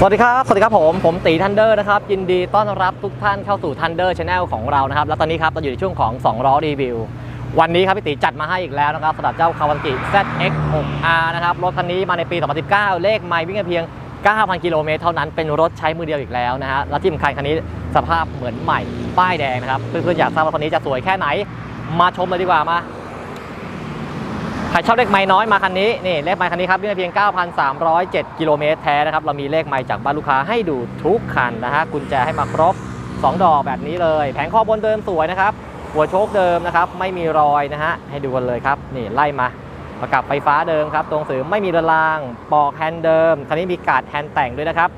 สวัสดีครับ สวัสดีครับผม ผมตีทันเดอร์นะครับ ยินดีต้อนรับทุกท่านเข้าสู่ทันเดอร์ชาแนลของเรานะครับ แล้วตอนนี้ครับเราอยู่ในช่วงของ 2 ล้อรีวิว วันนี้ครับพี่ตีจัดมาให้อีกแล้วนะครับสำหรับเจ้าคาวากิ ZX6R นะครับ รถคันนี้มาในปี 2019 เลขไมล์วิ่งเพียง 9,000 กิโลเมตรเท่านั้นเป็นรถใช้มือเดียวอีกแล้วนะฮะและที่สำคัญคันนี้สภาพเหมือนใหม่ป้ายแดงนะครับเพื่อนๆอยากทราบว่าคันนี้จะสวยแค่ไหน มาชมเลยดีกว่ามา ใครชอบเลขไม้น้อยมาคันนี้นี่เลขไม้คันนี้ครับวิ่งได้เพียง 9,307 กิโลเมตรแท้นะครับ เรามีเลขไม้จากบ้านลูกค้าให้ดูทุกคันนะฮะกุญแจให้มาครบ 2 ดอกแบบนี้เลย แผงคอบนเดิมสวยนะครับ หัวโชคเดิมนะครับ ไม่มีรอยนะฮะให้ดูกันเลยครับ นี่ไล่มาประกับไฟฟ้าเดิมครับ ตรงสือไม่มีระรางปอกแฮนด์เดิม คันนี้มีการ์ดแฮนด์แต่งด้วยนะครับ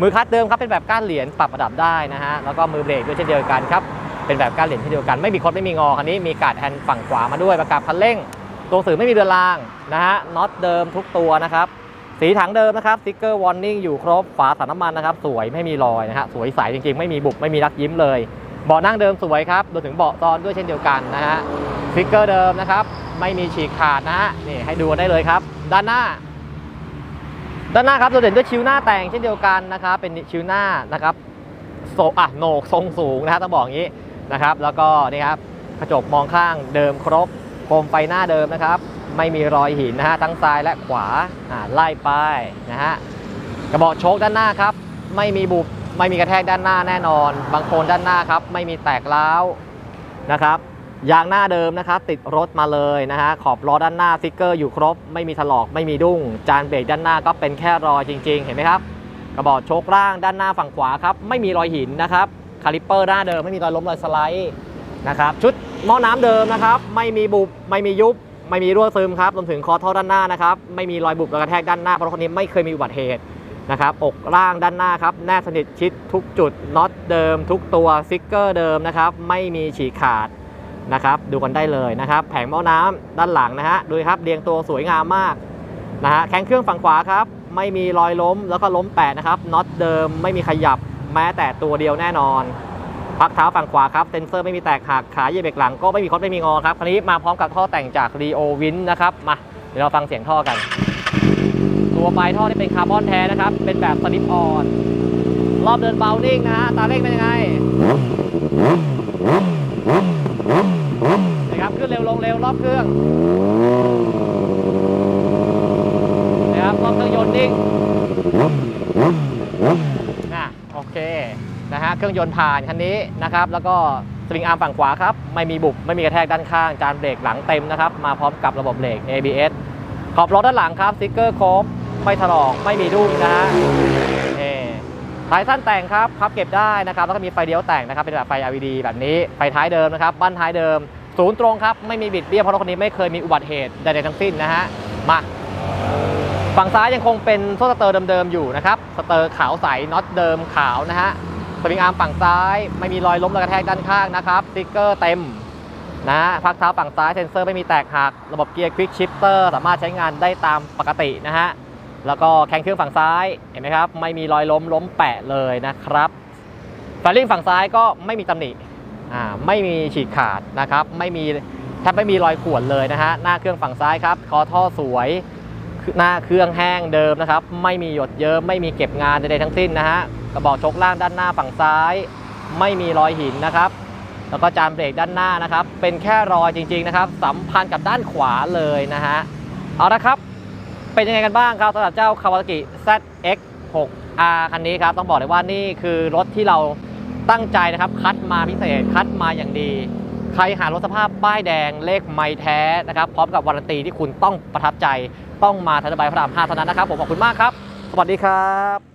มือคัดเดิมครับเป็นแบบก้านเหรียญปรับระดับได้นะฮะแล้วก็มือเบรกด้วยเช่นเดียวกันครับเป็นแบบก้านเหรียญเช่นเดียวกันไม่มีคดไม่มีงอคันนี้มีการ์ดแฮนด์ฝั่งขวามาด้วยประกับคันเร่ง ตัวสื่อไม่มีเรือนรางนะฮะน็อตเดิมทุกตัวนะครับ สีถังเดิมนะครับสติ๊กเกอร์วอร์นิ่งอยู่ครบฝาถังน้ำมันนะครับ สวยไม่มีรอยนะฮะสวยใสจริงๆ ไม่มีบุบไม่มีรักยิ้มเลยเบาะนั่งเดิมสวยครับรวมถึงเบาะตอนด้วยเช่นเดียวกันนะฮะสติ๊กเกอร์เดิมนะครับ ไม่มีฉีกขาดนะฮะนี่ให้ดูได้เลยครับ ด้านหน้า ด้านหน้าครับโดดเด่นด้วยชิวหน้าแต่งเช่นเดียวกันนะครับเป็นชิวหน้านะครับโซอะโหนกทรงสูงนะฮะต้องบอกอย่างนี้นะครับ แล้วก็นี่ครับกระจกมองข้างเดิมครบ โคมไฟหน้าเดิมนะครับ ไม่มีรอยหินนะฮะทั้งซ้ายและขวาไล่ไปนะฮะกระบอกโชคด้านหน้าครับ ไม่มีบุบไม่มีกระแทกด้านหน้าแน่นอน บางโคนด้านหน้าครับ ไม่มีแตกร้าวนะครับยางหน้าเดิมนะครับ ติดรถมาเลยนะฮะขอบล้อด้านหน้าสติกเกอร์อยู่ครบ ไม่มีถลอกไม่มีดุ้ง จานเบรกด้านหน้าก็เป็นแค่รอยจริง ๆ เห็นไหมครับ กระบอกโชคล่างด้านหน้าฝั่งขวาครับ ไม่มีรอยหินนะครับคาลิปเปอร์หน้าเดิมไม่มีรอยล้มรอยสไลด์นะครับชุด หม้อน้ำเดิมนะครับ ไม่มีบุบไม่มียุบ ไม่มีรั่วซึมครับรวมถึงคอท่อด้านหน้านะครับ ไม่มีรอยบุบรอยกระแทกด้านหน้าเพราะคันนี้ไม่เคยมีอุบัติเหตุนะครับอกล่างด้านหน้าครับแนบสนิทชิดทุกจุดน็อตเดิม ทุกตัวสติกเกอร์เดิมนะครับ ไม่มีฉีกขาดนะครับ ดูกันได้เลยนะครับ แผงหม้อน้ำด้านหลังนะฮะดูครับเรียงตัวสวยงามมากนะฮะแข้งเครื่องฝั่งขวาครับ ไม่มีรอยล้มแล้วก็ล้มแปะนะครับน็อตเดิมไม่มีขยับแม้แต่ตัวเดียวแน่นอน พักเท้าฝั่งขวาครับ เซนเซอร์ไม่มีแตกหัก ขาเหยียบเบรกหลังก็ไม่มีคดไม่มีงอครับคันนี้มาพร้อมกับท่อแต่งจาก r ีโอวินนะครับ มาเดี๋ยวเราฟังเสียงท่อกัน ตัวปลายท่อที่เป็นคาร์บอนแท้นะครับ เป็นแบบสลิปออน รอบเดินเบานิ่งนะฮะ ตาเร่งเป็นยังไงนะครับขึ้นเร็วลงเร็วรอบเครื่องนะครับรอบเครื่องยนต์นิ่ง อะโอเคนะฮะ เครื่องยนต์ผ่านคันนี้นะครับแล้วก็สปริงอาร์มฝั่งขวาครับไม่มีบุบไม่มีกระแทกด้านข้างจานเบรกหลังเต็มนะครับมาพร้อมกับระบบเบรก ABS ขอบล้อด้านหลังครับสติ๊กเกอร์โครบไม่ถลอกไม่มีดุ้งนะฮะเอ่ท้ายสั้นแต่งครับพับเก็บได้นะครับแล้วก็มีไฟเลี้ยวแต่งนะครับเป็นแบบไฟ LED แบบนี้ไฟท้ายเดิมนะครับบั้นท้ายเดิมศูนย์ตรงครับไม่มีบิดเบี้ยวเพราะรถคันนี้ไม่เคยมีอุบัติเหตุใดๆทั้งสิ้นนะฮะมาฝั่งซ้ายยังคงเป็นโซ่สเตอร์เดิมๆอยู่นะครับสเตอร์ขาวใสน็อตเดิมขาวนะฮะ สปริงอาร์มฝั่งซ้าย ไม่มีรอยล้มระกระแทกด้านข้างนะครับสติ๊กเกอร์เต็มนะพักเท้าฝั่งซ้ายเซ็นเซอร์ไม่มีแตกหัก ระบบเกียร์ควิกชิปเตอร์สามารถใช้งานได้ตามปกตินะฮะ แล้วก็แข้งเครื่องฝั่งซ้ายเห็นไหมครับ ไม่มีรอยล้มล้มแปะเลยนะครับแฟลิ่งฝั่งซ้ายก็ไม่มีตำหนิอ่าไม่มีฉีกขาดนะครับ ไม่มีแทบไม่มีรอยข่วนเลยนะฮะ หน้าเครื่องฝั่งซ้ายครับ คอท่อสวย หน้าเครื่องแห้งเดิมนะครับ ไม่มีหยดเยิ้มไม่มีเก็บงานใดๆทั้งสิ้นนะฮะ กระบอกชกล่างด้านหน้าฝั่งซ้าย ไม่มีรอยหินนะครับ แล้วก็จานเบรกด้านหน้านะครับ เป็นแค่รอยจริง ๆนะครับ สัมพันธ์กับด้านขวาเลยนะฮะเอาละครับ เป็นยังไงกันบ้างครับสำหรับเจ้า Kawasaki ZX6R คันนี้ครับ ต้องบอกเลยว่านี่คือรถที่เราตั้งใจนะครับ คัดมาพิเศษคัดมาอย่างดี ใครหารถสภาพป้ายแดงเลขไม่แท้นะครับ พร้อมกับวารันตีที่คุณต้องประทับใจ ต้องมาทันใบพระราม5เท่านั้นนะครับ ผมขอบคุณมากครับ สวัสดีครับ